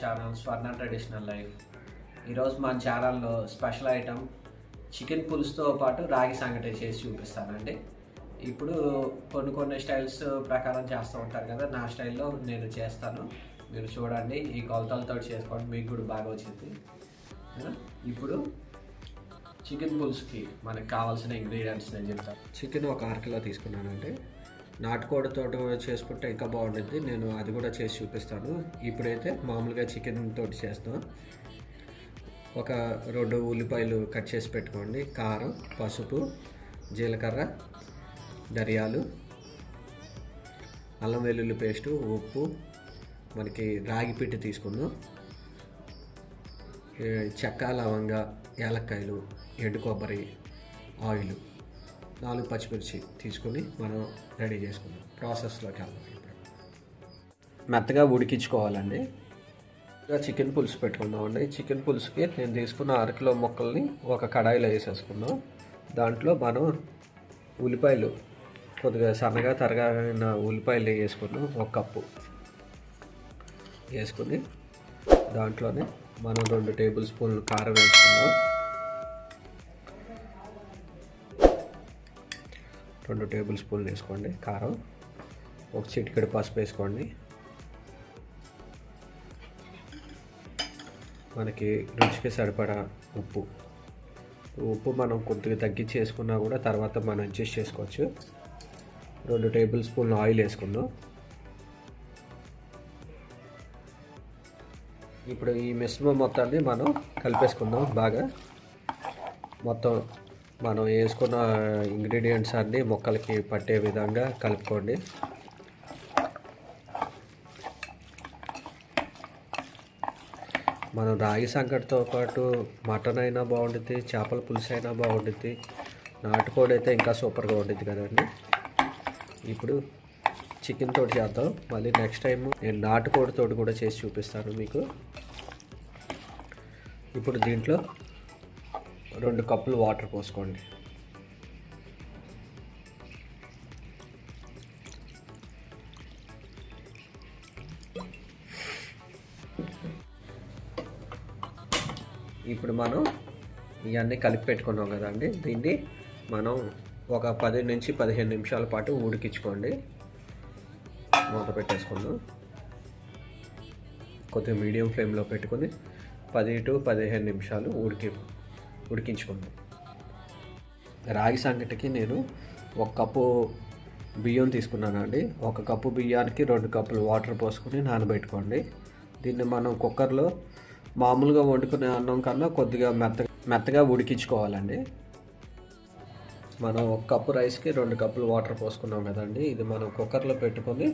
Channel స్వర్ణ traditional life ఈరోజు మన ఛానల్లో స్పెషల్ ఐటమ్ చికెన్ పులుసుతో పాటు రాగి సంగటి చేసి చూపిస్తానండి. ఇప్పుడు కొన్ని కొన్ని స్టైల్స్ ప్రకారం చేస్తూ ఉంటారు కదా నా స్టైల్లో నేను చేస్తాను. మీరు చూడండి ఈ కొలతలతో చేసుకోండి మీకు కూడా బాగా వచ్చింది. ఇప్పుడు చికెన్ పులుసుకి మనకు కావాల్సిన ఇంగ్రీడియంట్స్ నేను చెప్తాను. చికెన్ ఒక అర కిలో తీసుకున్నానండి. నాటుకోడితో చేసుకుంటే ఇంకా బాగుంటుంది. నేను అది కూడా చేసి చూపిస్తాను. ఇప్పుడైతే మామూలుగా చికెన్ తోటి చేస్తాను. ఒక రెండు ఉల్లిపాయలు కట్ చేసి పెట్టుకోండి. కారం పసుపు జీలకర్ర ధనియాలు అల్లం వెల్లుల్లి పేస్టు ఉప్పు మనకి రాగి పిట్టి తీసుకుందాం. చెక్క లవంగ యాలక్కాయలు ఎండు కొబ్బరి ఆయిల్. నాలుగు పచ్చిమిర్చి తీసుకుని మనం రెడీ చేసుకుందాం. ప్రాసెస్లోకి వెళ్దాం ఇప్పుడు. మెత్తగా ఉడికించుకోవాలండి. చికెన్ పులుసు పెట్టుకుందామండి. చికెన్ పులుసుకి నేను తీసుకున్న అరకిలో ముక్కల్ని ఒక కడాయిలో వేసేసుకుందాం. దాంట్లో మనం ఉల్లిపాయలు కొద్దిగా సన్నగా తరగిన ఉల్లిపాయలు వేసుకున్నాం ఒక కప్పు వేసుకుని దాంట్లోనే మనం రెండు టేబుల్ స్పూన్లు కారం వేసుకుందాం. రెండు టేబుల్ స్పూన్లు వేసుకోండి. కారం ఒక చిటికెడు పసుపు వేసుకోండి. మనకి రుచికి సరిపడా ఉప్పు. ఉప్పు మనం కొద్దిగా తగ్గించి వేసుకున్నా కూడా తర్వాత మనం అడ్జస్ట్ చేసుకోవచ్చు. రెండు టేబుల్ స్పూన్లు ఆయిల్ వేసుకుందాం. ఇప్పుడు ఈ మిశ్రమం మొత్తాన్ని మనం కలిపేసుకుందాం బాగా. మొత్తం మనం వేసుకున్న ఇంగ్రీడియంట్స్ అన్నీ మొక్కలకి పట్టే విధంగా కలుపుకోండి. మనం రాగి సంకటితో పాటు మటన్ అయినా బాగుంటుంది చేపల పులుసు అయినా బాగుంటుంది నాటుకోడి అయితే ఇంకా సూపర్గా ఉంటుంది కదండి. ఇప్పుడు చికెన్ తోటి చేద్దాం. మళ్ళీ నెక్స్ట్ టైం నేను నాటుకోడి తోటి కూడా చేసి చూపిస్తాను మీకు. ఇప్పుడు దీంట్లో రెండు కప్పులు వాటర్ పోసుకోండి. ఇప్పుడు మనం ఇవన్నీ కలిపి పెట్టుకున్నాం కదండి దీన్ని మనం ఒక పది నుంచి పదిహేను నిమిషాల పాటు ఉడికించుకోండి. మూత పెట్టేసుకుందాం. కొద్దిగా మీడియం ఫ్లేమ్లో పెట్టుకొని పది టు పదిహేను నిమిషాలు ఉడికి ఉడికించుకోండి రాగి సంగటికి నేను ఒక కప్పు బియ్యం తీసుకున్నానండి ఒక కప్పు బియ్యానికి రెండు కప్పులు వాటర్ పోసుకొని నానబెట్టుకోండి. దీన్ని మనం కుక్కర్లో మామూలుగా వండుకునే అన్నం కన్నా కొద్దిగా మెత్త మెత్తగా ఉడికించుకోవాలండి. మనం ఒక కప్పు రైస్కి రెండు కప్పులు వాటర్ పోసుకున్నాం కదండి. ఇది మనం కుక్కర్లో పెట్టుకొని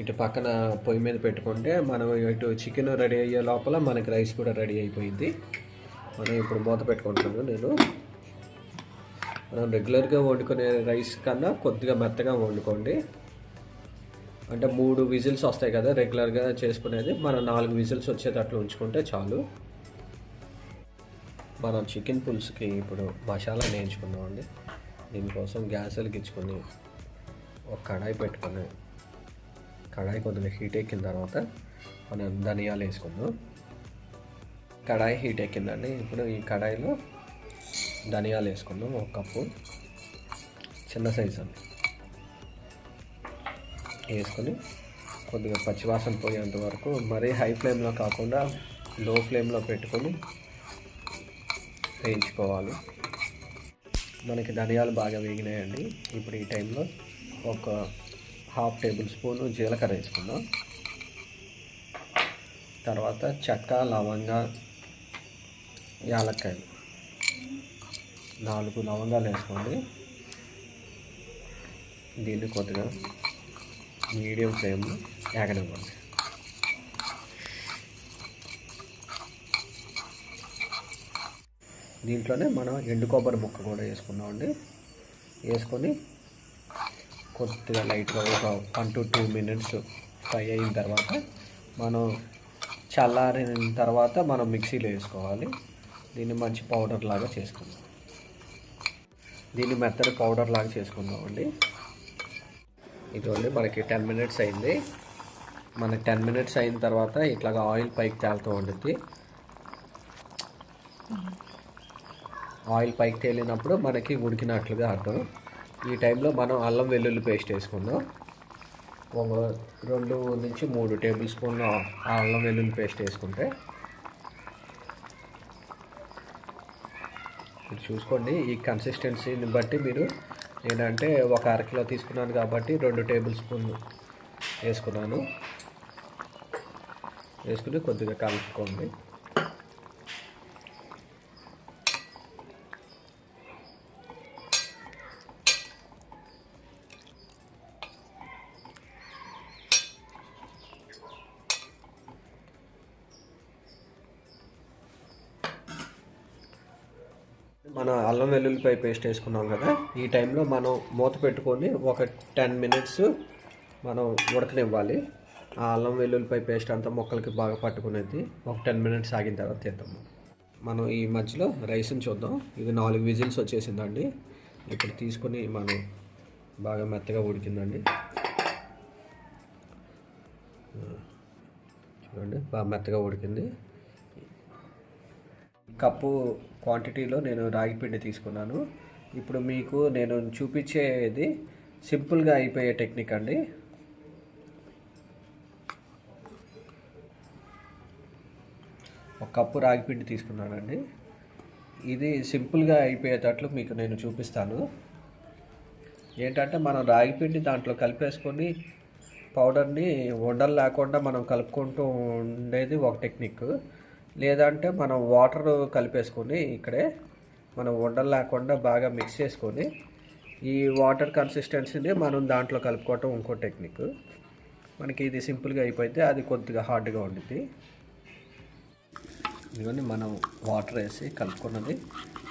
ఇటు పక్కన పొయ్యి మీద పెట్టుకుంటే మనం ఇటు చికెన్ రెడీ అయ్యే లోపల మనకి రైస్ కూడా రెడీ అయిపోయింది. మనం ఇప్పుడు మూత పెట్టుకుంటున్నాను నేను. మనం రెగ్యులర్గా వండుకునే రైస్ కన్నా కొద్దిగా మెత్తగా వండుకోండి. అంటే మూడు విజిల్స్ వస్తాయి కదా రెగ్యులర్గా చేసుకునేది. మనం నాలుగు విజిల్స్ వచ్చేటట్లు ఉంచుకుంటే చాలు. మనం చికెన్ పులుసుకి ఇప్పుడు మసాలా నేర్చుకుందామండి. దీనికోసం గ్యాస్ వెలిగించుకొని ఒక కడాయి పెట్టుకొని కడాయి కొద్దిగా హీట్ ఎక్కిన తర్వాత మనం ధనియాలు వేసుకుందాం. కడాయి హీట్ ఎక్కిందండి. ఇప్పుడు ఈ కడాయిలో ధనియాలు వేసుకుందాం ఒక కప్పు. చిన్న సైజు అండి. వేసుకొని కొద్దిగా పచ్చివాసన పోయేంత వరకు మరీ హై ఫ్లేమ్లో కాకుండా లో ఫ్లేమ్లో పెట్టుకొని వేయించుకోవాలి. మనకి ధనియాలు బాగా వేగినాయండి. ఇప్పుడు ఈ టైంలో ఒక హాఫ్ టేబుల్ స్పూన్ జీలకర్ర వేసుకుందాం. తర్వాత చెక్క లవంగా యాలక్కాయలు. నాలుగు లవంగాలు వేసుకోండి. దీన్ని కొద్దిగా మీడియం ఫ్లేమ్లో ఏగనివ్వండి. దీంట్లోనే మనం ఎండు కొబ్బరి ముక్క కూడా వేసుకున్నామండి. వేసుకొని కొద్దిగా లైట్గా ఒక one two two minutes fry అయిన తర్వాత మనం చల్లారిన తర్వాత మనం మిక్సీలో వేసుకోవాలి. దీన్ని మంచి పౌడర్ లాగా చేసుకుందాం. దీన్ని మెత్తడి పౌడర్ లాగా చేసుకుందాం అండి. ఇదిగోండి మనకి టెన్ మినిట్స్ అయింది. మన టెన్ మినిట్స్ అయిన తర్వాత ఇట్లాగ ఆయిల్ పైకి తేలుతూ ఉంటుంది ఆయిల్ పైకి తేలినప్పుడు మనకి ఉడికినట్లుగా అర్థం. ఈ టైంలో మనం అల్లం వెల్లుల్లి పేస్ట్ వేసుకుందాం. ఒక రెండు నుంచి మూడు టేబుల్ స్పూన్లు ఆ అల్లం వెల్లుల్లి పేస్ట్ వేసుకుంటే మీరు చూసుకోండి ఈ కన్సిస్టెన్సీని బట్టి మీరు నేనంటే ఒక అరకిలో తీసుకున్నాను కాబట్టి రెండు టేబుల్ స్పూన్లు వేసుకున్నాను. వేసుకుని కొద్దిగా కలుపుకోండి. మన అల్లం వెల్లుల్లిపాయ పేస్ట్ వేసుకున్నాం కదా ఈ టైంలో మనం మూత పెట్టుకొని ఒక టెన్ మినిట్స్ మనం ఉడకనివ్వాలి. ఆ అల్లం వెల్లుల్లిపాయ పేస్ట్ అంతా మొక్కలకి బాగా పట్టుకునేది ఒక టెన్ మినిట్స్ ఆగిన తర్వాత తీద్దాము. మనం ఈ మధ్యలో రైస్ని చూద్దాం. ఇది నాలుగు విజిల్స్ వచ్చేసిందండి. ఇప్పుడు తీసుకొని మనం బాగా మెత్తగా ఉడికిందండి. చూడండి బాగా మెత్తగా ఉడికింది. కప్పు క్వాంటిటీలో నేను రాగి పిండి తీసుకున్నాను. ఇప్పుడు మీకు నేను చూపించేది సింపుల్గా అయిపోయే టెక్నిక్ అండి. ఒక కప్పు రాగి పిండి తీసుకున్నానండి. ఇది సింపుల్గా అయిపోయేటట్లు మీకు నేను చూపిస్తాను. ఏంటంటే మనం రాగి పిండి దాంట్లో కలిపేసుకొని పౌడర్ని ఉండలు లేకుండా మనం కలుపుకుంటూ ఉండేది ఒక టెక్నిక్ లేదంటే మనం వాటర్ కలిపేసుకొని ఇక్కడే మనం ఉండలు లేకుండా బాగా మిక్స్ చేసుకొని ఈ వాటర్ కన్సిస్టెన్సీని మనం దాంట్లో కలుపుకోవటం ఇంకో టెక్నిక్ మనకి ఇది సింపుల్గా అయిపోతే అది కొద్దిగా హార్డ్గా ఉండిద్ది. ఇదిగోండి మనం వాటర్ వేసి కలుపుకున్నది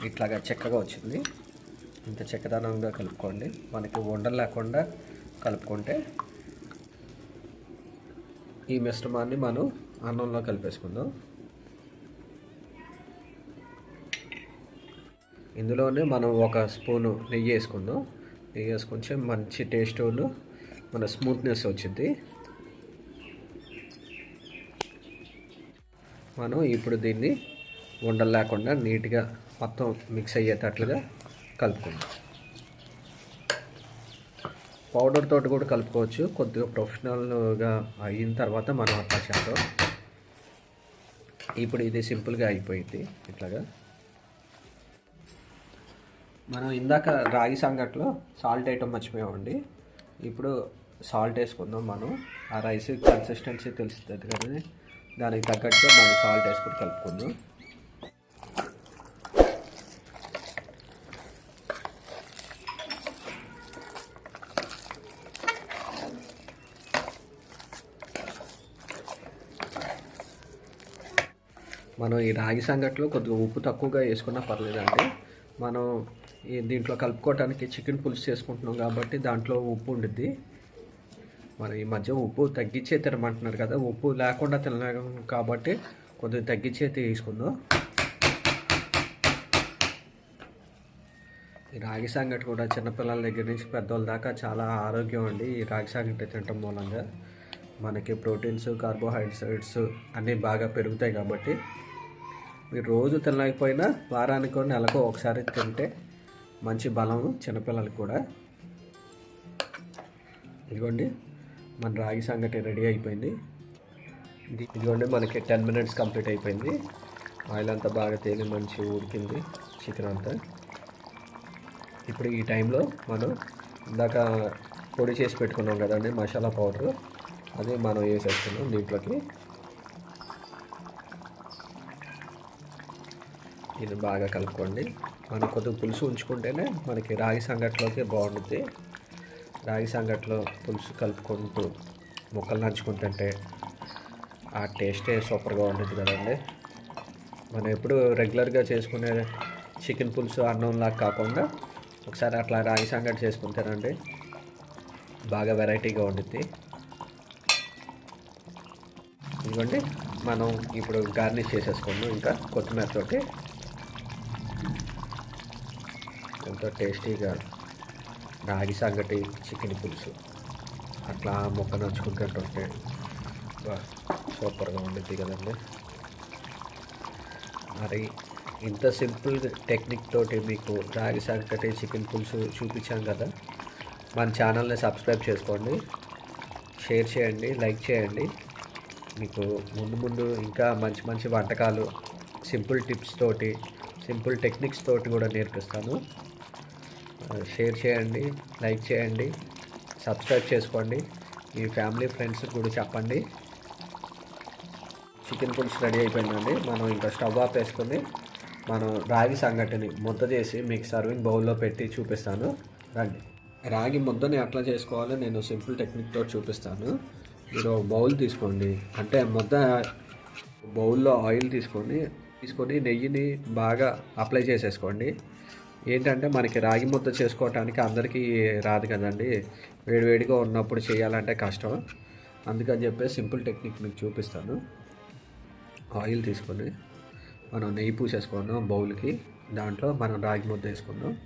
ఇట్లాగా చెక్కగా వచ్చింది. ఇంత చెక్కదనంగా కలుపుకోండి. మనకి ఉండలు లేకుండా కలుపుకుంటే ఈ మిశ్రమాన్ని మనం అన్నంలో కలిపేసుకుందాం. ఇందులోనే మనం ఒక స్పూను నెయ్యి వేసుకుందాం. నెయ్యి వేసుకుంటే మంచి టేస్ట్ మన స్మూత్నెస్ వచ్చింది మనం ఇప్పుడు దీన్ని ఉండలు లేకుండా నీట్గా మొత్తం మిక్స్ అయ్యేటట్లుగా కలుపుకుందాం. పౌడర్ తోటి కూడా కలుపుకోవచ్చు. కొద్దిగా ప్రొఫెషనల్గా అయిన తర్వాత మనం అట్లా చేద్దాం. ఇప్పుడు ఇది సింపుల్గా అయిపోయింది ఇట్లాగా. మనం ఇందాక రాగి సంగట్లో సాల్ట్ వేయటం మర్చిపోయామండి. ఇప్పుడు సాల్ట్ వేసుకుందాం మనం. ఆ రైస్ కన్సిస్టెన్సీ తెలుస్తుంది కదా దానికి తగ్గట్టుగా మనం సాల్ట్ వేసుకుని కలుపుకుందాం. మనం ఈ రాగి సంగట్లో కొద్దిగా ఉప్పు తక్కువగా వేసుకున్నా పర్లేదండి. మనం దీంట్లో కలుపుకోవటానికి చికెన్ పులుసు చేసుకుంటున్నాం కాబట్టి దాంట్లో ఉప్పు ఉండిద్ది. మరి ఈ మధ్య ఉప్పు తగ్గించే తినమంటున్నారు కదా ఉప్పు లేకుండా తినలేము కాబట్టి కొద్దిగా తగ్గించే తీసుకుందాం. ఈ రాగి సంగటి కూడా చిన్నపిల్లల దగ్గర నుంచి పెద్దవాళ్ళ దాకా చాలా ఆరోగ్యం అండి. ఈ రాగి సంగటి తినటం మూలంగా మనకి ప్రోటీన్స్ కార్బోహైడ్రేట్స్ అన్నీ బాగా పెరుగుతాయి కాబట్టి మీరు రోజు తినలేకపోయినా వారానికో నెలకో ఒకసారి తింటే మంచి బలం చిన్నపిల్లలకి కూడా. ఇదిగోండి మన రాగి సంగటి రెడీ అయిపోయింది. ఇదిగోండి మనకి టెన్ మినిట్స్ కంప్లీట్ అయిపోయింది. ఆయిల్ అంతా బాగా తేలి మంచి ఉడికింది చికెన్ అంతా. ఇప్పుడు ఈ టైంలో మనం ఇందాక పొడి చేసి పెట్టుకున్నాం కదండి మసాలా పౌడర్. అది మనం వేసేస్తున్నాం దీంట్లోకి. ఇది బాగా కలుపుకోండి. మనం కొద్దిగా పులుసు ఉంచుకుంటేనే మనకి రాగి సంగట్లోకి బాగుంటుంది రాగి సంగట్లో పులుసు కలుపుకుంటూ ముక్కలు నంచుకుంటుంటే ఆ టేస్టే సూపర్గా ఉంటుంది కదండి. మనం ఎప్పుడు రెగ్యులర్గా చేసుకునే చికెన్ పులుసు అన్నంలా కాకుండా ఒకసారి అట్లా రాగి సంగటి చేసుకుంటారండి బాగా వెరైటీగా ఉండుద్ది. ఇదిగోండి మనం ఇప్పుడు గార్నిష్ చేసేసుకుందాం. ఇంకా కొత్తిమీరతోటి ఎంతో టేస్టీగా రాగి సంగటి చికెన్ పులుసు. అట్లా మొక్క నచ్చుకుంటుంటే సూపర్గా ఉండిద్ది కదండి. మరి ఇంత సింపుల్ టెక్నిక్ తోటి మీకు రాగి సంకటి చికెన్ పులుసు చూపించాం కదా. మన ఛానల్ని సబ్స్క్రైబ్ చేసుకోండి. షేర్ చేయండి లైక్ చేయండి. మీకు ముందు ముందు ఇంకా మంచి మంచి వంటకాలు సింపుల్ టిప్స్ తోటి సింపుల్ టెక్నిక్స్ తోటి కూడా నేర్పిస్తాను. షేర్ చేయండి లైక్ చేయండి సబ్స్క్రైబ్ చేసుకోండి. మీ ఫ్యామిలీ ఫ్రెండ్స్ కూడా చెప్పండి. చికెన్ పులుసు రెడీ అయిపోయిందండి. మనం ఇంకా స్టవ్ ఆఫ్ వేసుకుని మనం రాగి సంగటిని ముద్ద చేసి మీకు సర్వింగ్ బౌల్లో పెట్టి చూపిస్తాను. రండి. రాగి ముద్దని ఎట్లా చేసుకోవాలో నేను సింపుల్ టెక్నిక్తో చూపిస్తాను. మీరు బౌల్ తీసుకోండి. అంటే ముద్ద బౌల్లో ఆయిల్ తీసుకొని తీసుకొని నెయ్యిని బాగా అప్లై చేసేసుకోండి. ఏంటంటే మనకి రాగి ముద్ద చేసుకోవటానికి అందరికీ రాదు కదండి. వేడివేడిగా ఉన్నప్పుడు చేయాలంటే కష్టం. అందుకని చెప్పి సింపుల్ టెక్నిక్ మీకు చూపిస్తాను. ఆయిల్ తీసుకొని మనం నెయ్యి పూసేసుకున్నాం బౌల్కి. దాంట్లో మనం రాగి ముద్ద వేసుకున్నాం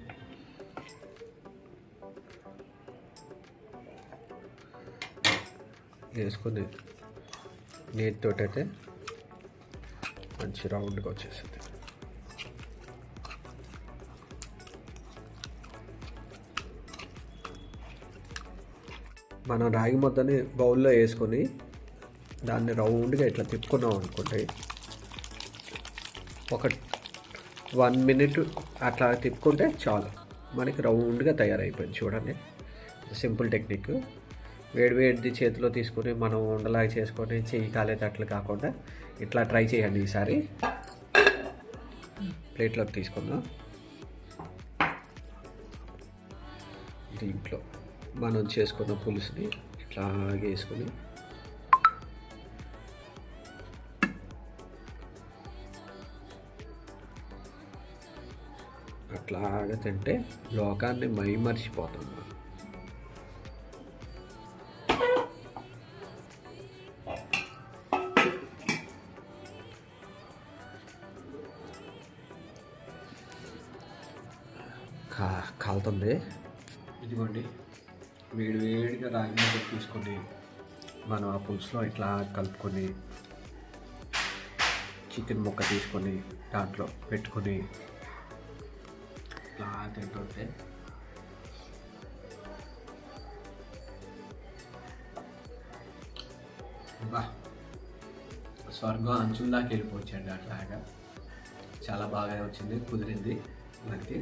వేసుకొని అయితే మంచి రౌండ్గా వచ్చేసింది మనం రాగి ముద్దని బౌల్లో వేసుకొని దాన్ని రౌండ్గా ఇట్లా తిప్పుకున్నాం అనుకోండి ఒక వన్ మినిట్ అట్లా తిప్పుకుంటే చాలు. మనకి రౌండ్గా తయారైపోయింది చూడండి. Simple technique. వేడి వేడిది చేతిలో తీసుకొని మనం ఉండలాగా చేసుకొని చెయ్యి కాలేటట్లు కాకుండా ఇట్లా ట్రై చేయండి ఈసారి. ప్లేట్లోకి తీసుకుందాం. దీంట్లో మనం చేసుకున్న పులుసుని ఇట్లా వేసుకొని. అట్లాగా తింటే లోకాన్ని మైమర్చిపోతాం మనం. పులుసులో ఇట్లా కలుపుకొని చికెన్ ముక్క తీసుకొని దాంట్లో పెట్టుకొని ఇట్లా తింటుంటే బా స్వర్గం అంచుందాకి వెళ్ళిపోవచ్చండి అట్లాగా. చాలా బాగా వచ్చింది కుదిరింది మనకి.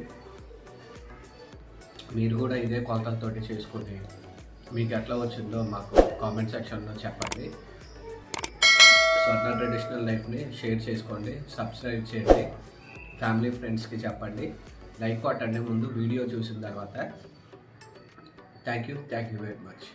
మీరు కూడా ఇదే కొలతలతోటి చేసుకుని మీకు ఎట్లా వచ్చిందో మాకు కామెంట్ సెక్షన్లో చెప్పండి. స్వర్ణ ట్రెడిషనల్ లైఫ్ని షేర్ చేసుకోండి సబ్స్క్రైబ్ చేయండి ఫ్యామిలీ ఫ్రెండ్స్కి చెప్పండి. లైక్ కొట్టండి ముందు వీడియో చూసిన తర్వాత. Thank you thank you very much